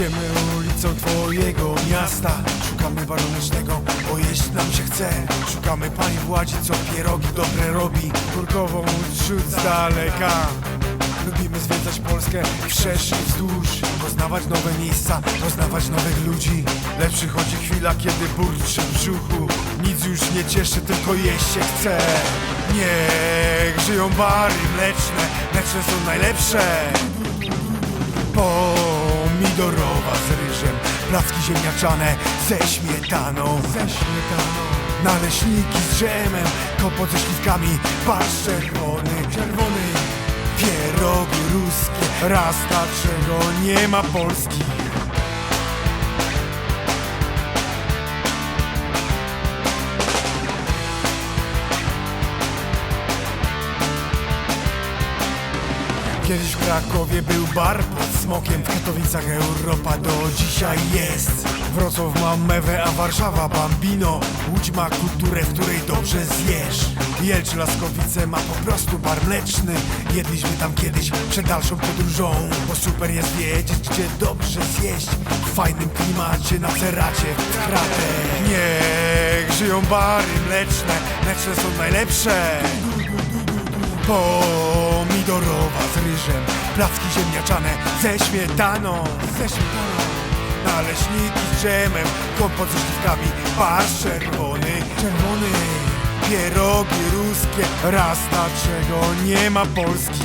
Idziemy ulicą twojego miasta. Szukamy baronecznego, bo jeść nam się chce. Szukamy pani Władzi, co pierogi dobre robi. Kurkową rzut z daleka. Lubimy zwiedzać Polskę wszerz i wzdłuż. Poznawać nowe miejsca, poznawać nowych ludzi. Lecz przychodzi chwila, kiedy burczy w brzuchu. Nic już nie cieszy, tylko jeść się chce. Niech żyją bary mleczne Mleczne są najlepsze. Ryżem Placki ziemniaczane ze śmietaną. Ze śmietaną. Naleśniki z dżemem Kompot ze śliwkami Barszcz czerwony. Czerwony. Pierogi ruskie Raz czego nie ma Polski Kiedyś w Krakowie był bar pod smokiem W Katowicach. Europa do dzisiaj jest. Wrocław ma mewę, a Warszawa bambino. Łódź ma kulturę, w której dobrze zjesz. Jelcz Laskowice ma po prostu bar mleczny. Jedliśmy tam kiedyś przed dalszą podróżą Bo super jest wiedzieć, gdzie dobrze zjeść. W fajnym klimacie, na ceracie, w kratę. Niech żyją bary mleczne Mleczne są najlepsze Pomidorowa z ryżem Placki ziemniaczane ze śmietaną Ze śmietaną. Naleśniki z dżemem Kompot ze śliwkami Barsz czerwony Czerwony. Pierogi ruskie Raz na czego nie ma Polski